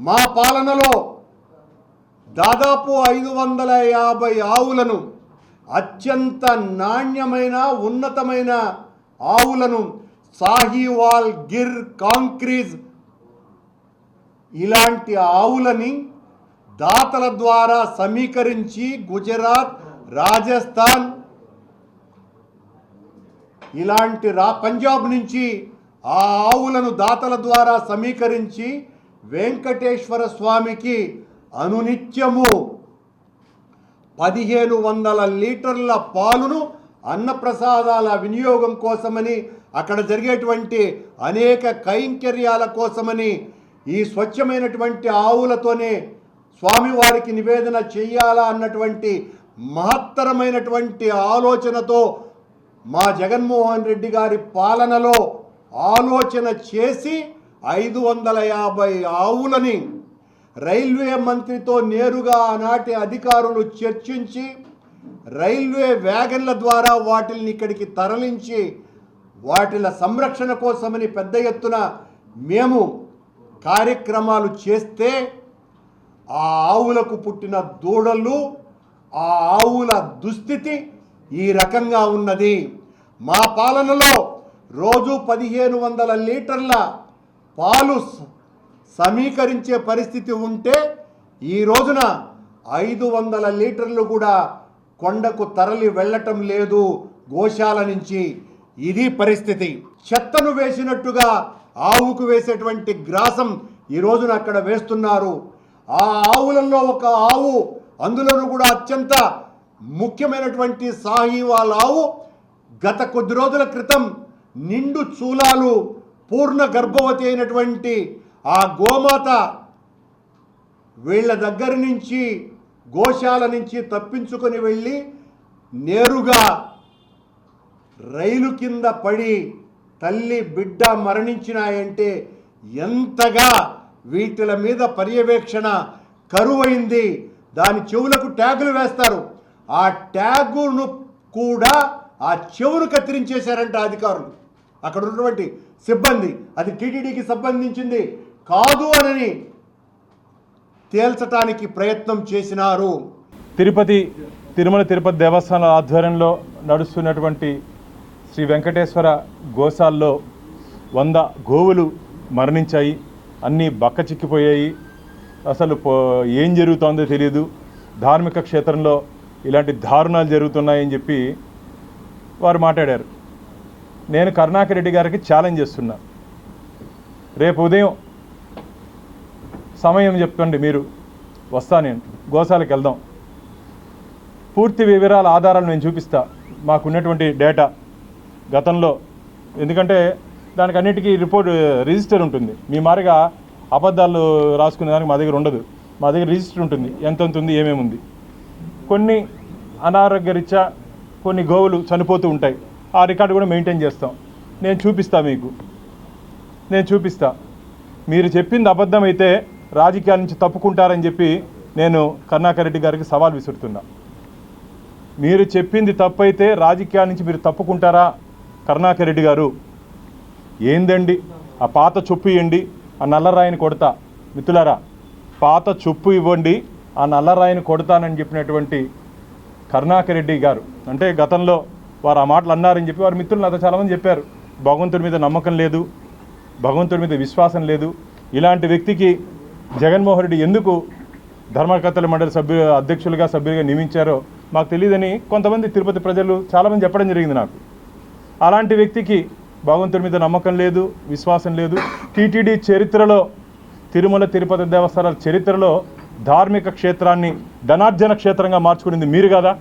మా పాలనలో దాదాపు ఐదు వందల యాభై ఆవులను అత్యంత నాణ్యమైన ఉన్నతమైన ఆవులను సాహివాల్ గిర్ కాంక్రీజ్ ఇలాంటి ఆవులని దాతల ద్వారా సమీకరించి గుజరాత్ రాజస్థాన్ ఇలాంటి రా పంజాబ్ నుంచి ఆ ఆవులను దాతల ద్వారా సమీకరించి వెంకటేశ్వర స్వామికి అనునిత్యము. పదిహేను వందల లీటర్ల పాలును అన్నప్రసాదాల వినియోగం కోసమని అక్కడ జరిగేటువంటి అనేక కైంకర్యాల కోసమని ఈ స్వచ్ఛమైనటువంటి ఆవులతోనే స్వామివారికి నివేదన చెయ్యాలా అన్నటువంటి మహత్తరమైనటువంటి ఆలోచనతో మా జగన్మోహన్ రెడ్డి గారి పాలనలో ఆలోచన చేసి ఐదు వందల యాభై ఆవులని రైల్వే మంత్రితో నేరుగా ఆనాటి అధికారులు చర్చించి రైల్వే వ్యాగన్ల ద్వారా వాటిని ఇక్కడికి తరలించి వాటిల సంరక్షణ కోసమని పెద్ద ఎత్తున మేము కార్యక్రమాలు చేస్తే ఆ ఆవులకు పుట్టిన దూడలు ఆ ఆవుల దుస్థితి ఈ రకంగా ఉన్నది. మా పాలనలో రోజు పదిహేను వందల లీటర్ల పాలు సమీకరించే పరిస్థితి ఉంటే ఈ రోజున ఐదు వందల లీటర్లు కూడా కొండకు తరలి వెళ్ళటం లేదు గోశాల నుంచి. ఇది పరిస్థితి. చెత్తను వేసినట్టుగా ఆవుకు వేసేటువంటి గ్రాసం ఈ రోజున అక్కడ వేస్తున్నారు. ఆ ఆవులలో ఒక ఆవు అందులోనూ కూడా అత్యంత ముఖ్యమైనటువంటి సాహివాల్ ఆవు గత కొద్ది రోజుల క్రితం నిండు చూలాలు పూర్ణ గర్భవతి అయినటువంటి ఆ గోమాత వీళ్ళ దగ్గర నుంచి గోశాల నుంచి తప్పించుకొని వెళ్ళి నేరుగా రైలు కింద పడి తల్లి బిడ్డ మరణించినాయంటే ఎంతగా వీటిల మీద పర్యవేక్షణ కరువైంది. దాని చెవులకు ట్యాగులు వేస్తారు. ఆ ట్యాగును కూడా ఆ చెవును కత్తిరించేశారంట అధికారులు. అక్కడ ఉన్నటువంటి సిబ్బంది అది టీటీడీకి సంబంధించింది కాదు అని తేల్చటానికి ప్రయత్నం చేసినారు. తిరుపతి తిరుమల తిరుపతి దేవస్థానం ఆధ్వర్యంలో నడుస్తున్నటువంటి శ్రీ వెంకటేశ్వర గోశాల్లో వంద గోవులు మరణించాయి అన్నీ బక్క చిక్కిపోయాయి. అసలు ఏం జరుగుతోందో తెలియదు. ధార్మిక క్షేత్రంలో ఇలాంటి దారుణాలు జరుగుతున్నాయని చెప్పి వారు మాట్లాడారు. నేను కరుణాకర్ రెడ్డి గారికి ఛాలెంజ్ చేస్తున్నా. రేపు ఉదయం సమయం చెప్పండి మీరు వస్తా నేను. గోశాలకు వెళ్దాం. పూర్తి వివరాల ఆధారాలు నేను చూపిస్తా. మాకున్నటువంటి డేటా గతంలో. ఎందుకంటే దానికి అన్నిటికీ రిపోర్ట్ రిజిస్టర్ eh, ఉంటుంది. మీ మారిగా అబద్ధాలు రాసుకునే దానికి మా దగ్గర ఉండదు. మా దగ్గర రిజిస్టర్ ఉంటుంది. ఎంత ఉంది ఏమేమి ఉంది కొన్ని అనారోగ్యరీత్యా కొన్ని గోవులు చనిపోతూ ఉంటాయి. ఆ రికార్డు కూడా మెయింటైన్ చేస్తాం. నేను చూపిస్తా మీకు. నేను చూపిస్తా. మీరు చెప్పింది అబద్ధమైతే రాజకీయాల నుంచి తప్పుకుంటారని చెప్పి నేను కరుణాకర్ రెడ్డి గారికి సవాల్ విసురుతున్నా. మీరు చెప్పింది తప్పైతే రాజకీయాల నుంచి మీరు తప్పుకుంటారా? కరుణాకర్ రెడ్డి గారు ఏందండి? ఆ పాత చొప్పు ఇవ్వండి ఆ నల్లరాయిని కొడతా. మిత్రులారా పాత చొప్పు ఇవ్వండి ఆ నల్లరాయిని కొడతానని చెప్పినటువంటి కరుణాకర్ రెడ్డి గారు అంటే గతంలో వారు ఆ మాటలు అన్నారని చెప్పి వారి మిత్రులు నాతో చాలామంది చెప్పారు. భగవంతుడి మీద నమ్మకం లేదు భగవంతుడి మీద విశ్వాసం లేదు. ఇలాంటి వ్యక్తికి జగన్మోహన్ రెడ్డి ఎందుకు ధర్మకర్తల మండలి సభ్యు అధ్యక్షులుగా సభ్యులుగా నియమించారో మాకు తెలియదని కొంతమంది తిరుపతి ప్రజలు చాలామంది చెప్పడం జరిగింది నాకు. అలాంటి వ్యక్తికి భగవంతుడి మీద నమ్మకం లేదు విశ్వాసం లేదు. టీటీడీ చరిత్రలో తిరుమల తిరుపతి దేవస్థానాల చరిత్రలో ధార్మిక క్షేత్రాన్ని ధనార్జన క్షేత్రంగా మార్చుకునింది మీరు కదా?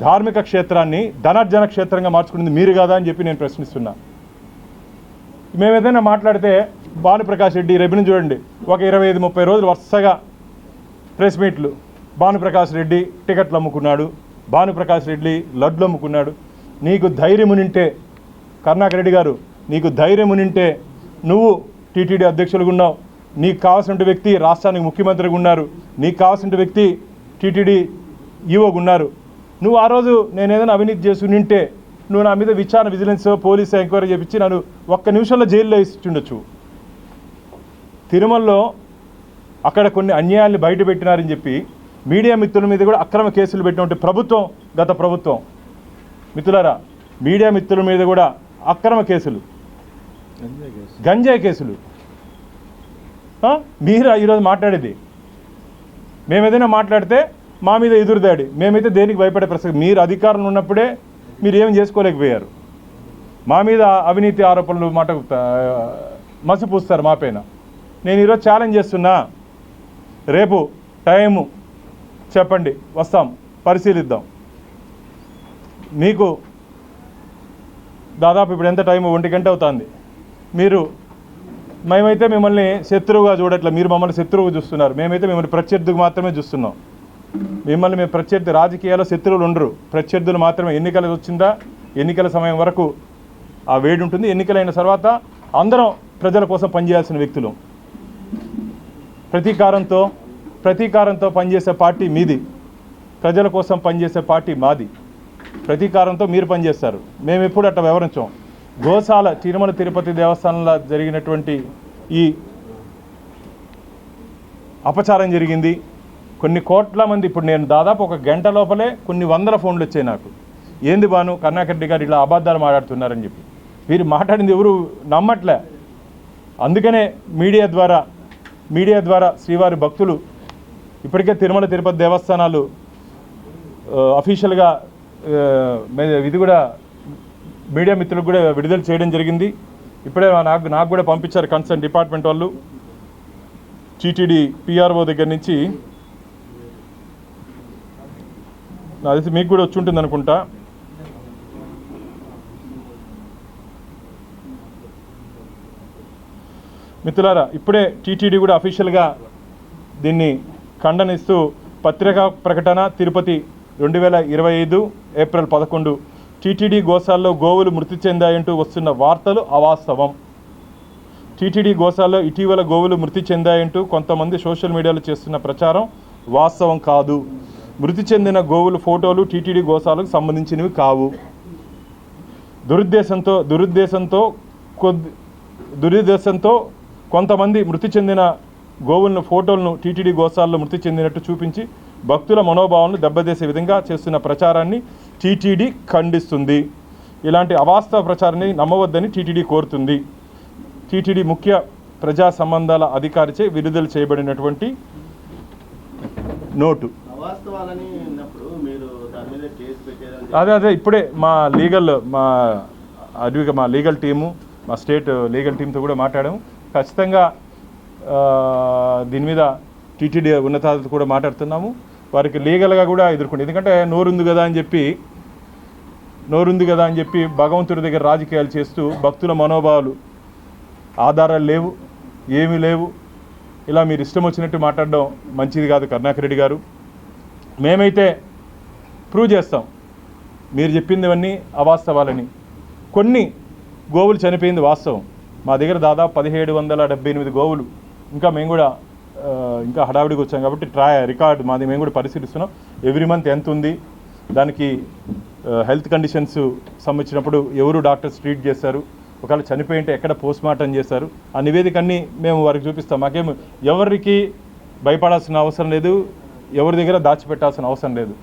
ధార్మిక క్షేత్రాన్ని ధనార్జన క్షేత్రంగా మార్చుకునేది మీరు కదా అని చెప్పి నేను ప్రశ్నిస్తున్నా. మేము ఏదైనా మాట్లాడితే భానుప్రకాష్ రెడ్డి రెబిని చూడండి. ఒక ఇరవై ఐదు ముప్పై రోజులు వరుసగా ప్రెస్ మీట్లు. భానుప్రకాష్ రెడ్డి టికెట్లు అమ్ముకున్నాడు. భానుప్రకాష్ రెడ్డి లడ్లు అమ్ముకున్నాడు. నీకు ధైర్యము నింటే కరుణాకర్ రెడ్డి గారు నీకు ధైర్యము నింటే నువ్వు టీటీడీ అధ్యక్షులుగా ఉన్నావు. నీకు కావాల్సిన వ్యక్తి రాష్ట్రానికి ముఖ్యమంత్రిగా ఉన్నారు. నీకు కావాల్సిన వ్యక్తి టీటీడీ ఈవోగా ఉన్నారు. నువ్వు ఆ రోజు నేను ఏదైనా అవినీతి చేసి ఉంటే నువ్వు నా మీద విచారణ విజిలెన్స్ పోలీస్ ఎంక్వైరీ చేపించి నన్ను ఒక్క నిమిషంలో జైల్లో ఇస్తుండొచ్చు తిరుమలలో అక్కడ కొన్ని అన్యాయాలు బయట పెట్టినారని చెప్పి మీడియా మిత్రుల మీద కూడా అక్రమ కేసులు పెట్టినటువంటి ప్రభుత్వం గత ప్రభుత్వం. మిత్రులారా మీడియా మిత్రుల మీద కూడా అక్రమ కేసులు. గంజాయి కేసులు? మీరా ఈరోజు మాట్లాడేది. మేము ఏదైనా మాట్లాడితే మా మీద ఎదురుదాడి మేమైతే దేనికి భయపడే ప్రసక్తి మీరు అధికారంలో ఉన్నప్పుడే మీరు ఏం చేసుకోలేకపోయారు. మా మీద అవినీతి ఆరోపణలు మాట మసిపూస్తారు మా పైన. నేను ఈరోజు ఛాలెంజ్ చేస్తున్నా. రేపు టైము చెప్పండి వస్తాం పరిశీలిద్దాం. మీకు దాదాపు ఇప్పుడు ఎంత టైం ఒంటి గంట అవుతుంది. మీరు మేమైతే మిమ్మల్ని శత్రువుగా చూడట్లే. మీరు మమ్మల్ని శత్రువుగా చూస్తున్నారు. మేమైతే మిమ్మల్ని ప్రత్యర్థికి మాత్రమే చూస్తున్నాం. మిమ్మల్ని మేము ప్రత్యర్థి రాజకీయాల్లో శత్రువులు ఉండరు. ప్రత్యర్థులు మాత్రమే ఎన్నికలు వచ్చిందా ఎన్నికల సమయం వరకు ఆ వేడి ఉంటుంది. ఎన్నికలైన తర్వాత అందరం ప్రజల కోసం పనిచేయాల్సిన వ్యక్తులు. ప్రతీకారంతో ప్రతీకారంతో పనిచేసే పార్టీ మీది. ప్రజల కోసం పనిచేసే పార్టీ మాది. ప్రతీకారంతో మీరు పనిచేస్తారు. మేము ఎప్పుడు అట్లా వివరించాం గోశాల తిరుమల తిరుపతి దేవస్థానంలో జరిగినటువంటి ఈ అపచారం జరిగింది. కొన్ని కోట్ల మంది ఇప్పుడు నేను దాదాపు ఒక గంట లోపలే కొన్ని వందల ఫోన్లు వచ్చాయి నాకు. ఏంది బాను కరుణాకర్ గారు ఇలా అబద్ధాలు మాట్లాడుతున్నారని చెప్పి. వీరు మాట్లాడింది ఎవరు నమ్మట్లే. అందుకనే మీడియా ద్వారా మీడియా ద్వారా శ్రీవారి భక్తులు ఇప్పటికే తిరుమల తిరుపతి దేవస్థానాలు అఫీషియల్గా ఇది కూడా మీడియా మిత్రులకు కూడా విడుదల చేయడం జరిగింది. ఇప్పుడే నాకు నాకు కూడా పంపించారు కన్సర్న్ డిపార్ట్మెంట్ వాళ్ళు. టీటీడీ పిఆర్ఓ దగ్గర నుంచి నాకు తెలిసి మీకు కూడా వచ్చి ఉంటుంది అనుకుంటా మిత్రులారా ఇప్పుడే టీటీడీ కూడా అఫీషియల్గా దీన్ని ఖండనిస్తూ పత్రికా ప్రకటన తిరుపతి రెండు వేల ఇరవై ఐదు ఏప్రిల్ పదకొండు టీటీడీ గోశాల్లో గోవులు మృతి చెందాయంటూ వస్తున్న వార్తలు అవాస్తవం. టీటీడీ గోశాల్లో ఇటీవల గోవులు మృతి చెందాయంటూ కొంతమంది సోషల్ మీడియాలో చేస్తున్న ప్రచారం వాస్తవం కాదు. మృతి చెందిన గోవుల ఫోటోలు టీటీడీ గోశాలకు సంబంధించినవి కావు. దురుద్దేశంతో దురుద్దేశంతో కొద్ది దురుద్దేశంతో కొంతమంది మృతి చెందిన గోవులను ఫోటోలను టీటీడీ గోశాలలో మృతి చెందినట్టు చూపించి భక్తుల మనోభావాలను దెబ్బతీసే విధంగా చేస్తున్న ప్రచారాన్ని టీటీడీ ఖండిస్తుంది. ఇలాంటి అవాస్తవ ప్రచారాన్ని నమ్మవద్దని టీటీడీ కోరుతుంది. టీటీడీ ముఖ్య ప్రజా సంబంధాల అధికారిచే విడుదల చేయబడినటువంటి నోటు. అవాస్తవాలని ఉన్నప్పుడు మీరు దాని మీద కేసు అదే అదే ఇప్పుడే మా లీగల్ మా అడ్విక మా లీగల్ టీము మా స్టేట్ లీగల్ టీంతో కూడా మాట్లాడాము. ఖచ్చితంగా దీని మీద టీటీడీ ఉన్నతాధికారులతో కూడా మాట్లాడుతున్నాము. వారికి లీగల్గా కూడా ఎదుర్కొండి. ఎందుకంటే నోరుంది కదా అని చెప్పి నోరుంది కదా అని చెప్పి భగవంతుడి దగ్గర రాజకీయాలు చేస్తూ భక్తుల మనోభావాలు ఆధారాలు లేవు ఏమీ లేవు. ఇలా మీరు ఇష్టం వచ్చినట్టు మాట్లాడడం మంచిది కాదు కరుణాకర్ రెడ్డి గారు. మేమైతే ప్రూవ్ చేస్తాం. మీరు చెప్పిందివన్నీ అవాస్తవాలని. కొన్ని గోవులు చనిపోయింది వాస్తవం. మా దగ్గర దాదాపు పదిహేడు వందల డెబ్బై ఎనిమిది గోవులు. ఇంకా మేము కూడా ఇంకా హడావిడికి వచ్చాం కాబట్టి ట్రా రికార్డ్ మాది మేము కూడా పరిశీలిస్తున్నాం. ఎవ్రీ మంత్ ఎంత ఉంది? దానికి హెల్త్ కండిషన్స్ సంబంధించినప్పుడు ఎవరు డాక్టర్స్ ట్రీట్ చేశారు? ఒకవేళ చనిపోయి ఉంటే ఎక్కడ పోస్ట్ మార్టం చేశారు? ఆ నివేదిక మేము వారికి చూపిస్తాం. మాకేం ఎవరికి భయపడాల్సిన అవసరం లేదు. ఎవరి దగ్గర దాచిపెట్టాల్సిన అవసరం లేదు.